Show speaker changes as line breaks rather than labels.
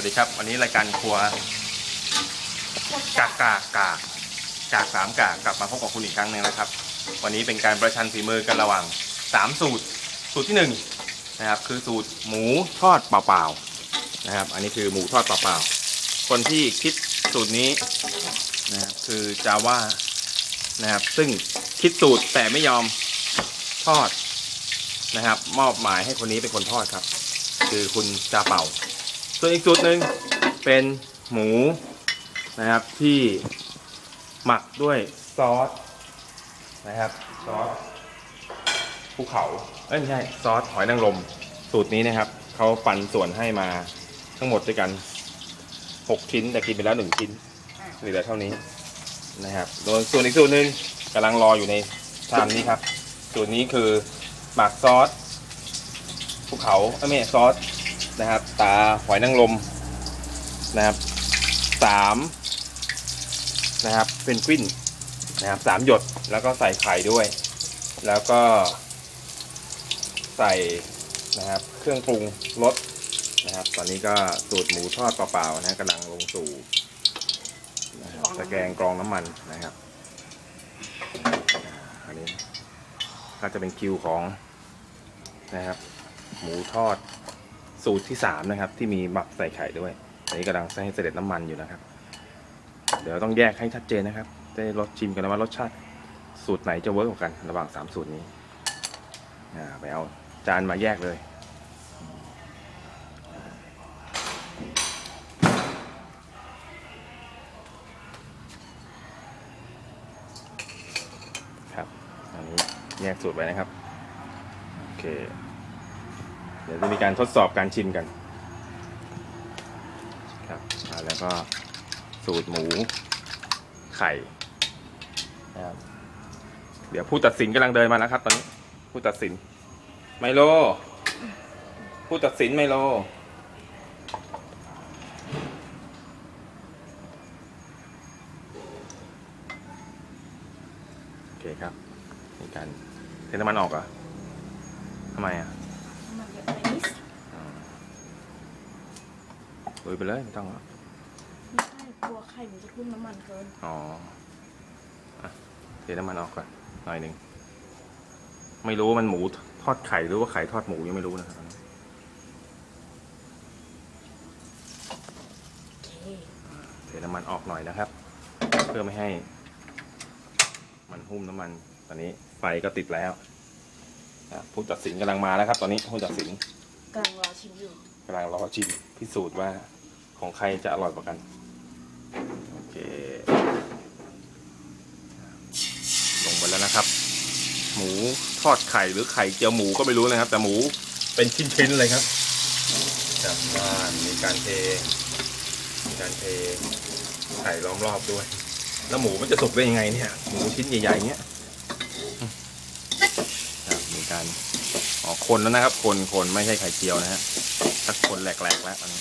วัสดีครับ วันนี้รายการครัวกากกากกากกากสามกากกลับมาพบกับคุณอีกครั้งหนึ่งนะครับ วันนี้เป็นการประชันฝีมือกันระหว่างสามสูตร สูตรที่หนึ่งนะครับคือสูตรหมูทอดเปล่าๆนะครับ อันนี้คือหมูทอดเปล่าๆคนที่คิดสูตรนี้นะครับคือจาว่านะครับ ซึ่งคิดสูตรแต่ไม่ยอมทอดนะครับ มอบหมายให้คนนี้เป็นคนทอดครับ คือคุณจาเป่า ส่วนอีกสูตรหนึ่งเป็นหมูนะครับที่หมักด้วยซอสนะครับซอสภูเขาเอ้ยไม่ใช่ซอสหอยนางรมสูตรนี้นะครับเขาปันส่วนให้มาทั้งหมดด้วยกัน6ชิ้นแต่กินไปแล้วหนึ่งชิ้นเหลือเท่านี้นะครับโดยส่วนอีกสูตรหนึ่งกำลังรออยู่ในชามนี้ครับ สูตรนี้คือหมักซอสภูเขาเอ้ยไม่ซอส นะครับ ตาหอยนางรมนะครับสามนะครับเป็นกวินนะครับสามหยดแล้วก็ใส่ไข่ด้วย แล้วก็ใส่นะครับเครื่องปรุงรสนะครับ ตอนนี้ก็สูตรหมูทอดเปล่าๆนะกำลังลงสู่นะครับตะแกรงกรองน้ำมันนะครับอันนี้ก็จะเป็นคิวของนะครับ หมูทอด สูตรที่สามนะครับ ที่มีหมักใส่ไข่ด้วยอันนี้กำลังให้เสด็จน้ำมันอยู่นะครับ เดี๋ยวต้องแยกให้ชัดเจนนะครับจะได้รสชิมกันนะว่ารสชาติสูตรไหนจะเวิร์กกว่ากัน ระหว่างสามสูตรนี้ไปเอาจานมาแยกเลยครับอันนี้แยกสูตรไว้นะครับ โอเค เดี๋ยวจะมีการทดสอบการชิมกันครับแล้วก็สูตรหมูไข่นะครับเดี๋ยวผู้ตัดสินกำลังเดินมาแล้วครับ ตอนนี้ผู้ตัดสิน ไมโล ผู้ตัดสินไมโลโอเคครับมีการเทน้ำมันออกเหรอทำไมอะ
มันเยอะไปนิด
ลุยไปเลยไม่ต้องหรอก
ไม่ใช่กลัวไข่มันจะทุ่มน้ำมันเกิน
อ๋ออะเทน้ำมันออกก่อนหน่อยหนึ่งไม่รู้ว่ามันหมูทอดไข่หรือว่าไข่ทอดหมูยังไม่รู้นะครับ
โอเค
เทน้ำมันออกหน่อยนะครับ เพื่อไม่ให้ มันหุ้มน้ำมัน ตอนนี้ไฟก็ติดแล้วอะ ผู้ตัดสินกำลังมาแล้วครับ ตอนนี้ผู้ตัดสิน
กำลังรอชิมอยู่
กำลังรอชิมพิสูจน์ว่าของใครจะอร่อยกว่ากันโอเคลงไปแล้วนะครับ หมูทอดไข่หรือไข่เจียวหมูก็ไม่รู้นะครับ แต่หมูเป็นชิ้นๆเลยครับจากบ้านมีการเทมีการเทไข่ล้อมรอบด้วย แล้วหมูมันจะสุกได้ยังไงเนี่ยหมูชิ้นใหญ่ๆเนี้ยครับมี การอ๋อคนแล้วนะครับ คนคนไม่ใช่ไข่เจียวนะฮะถ้าคนแหลกๆแล้วอันนี้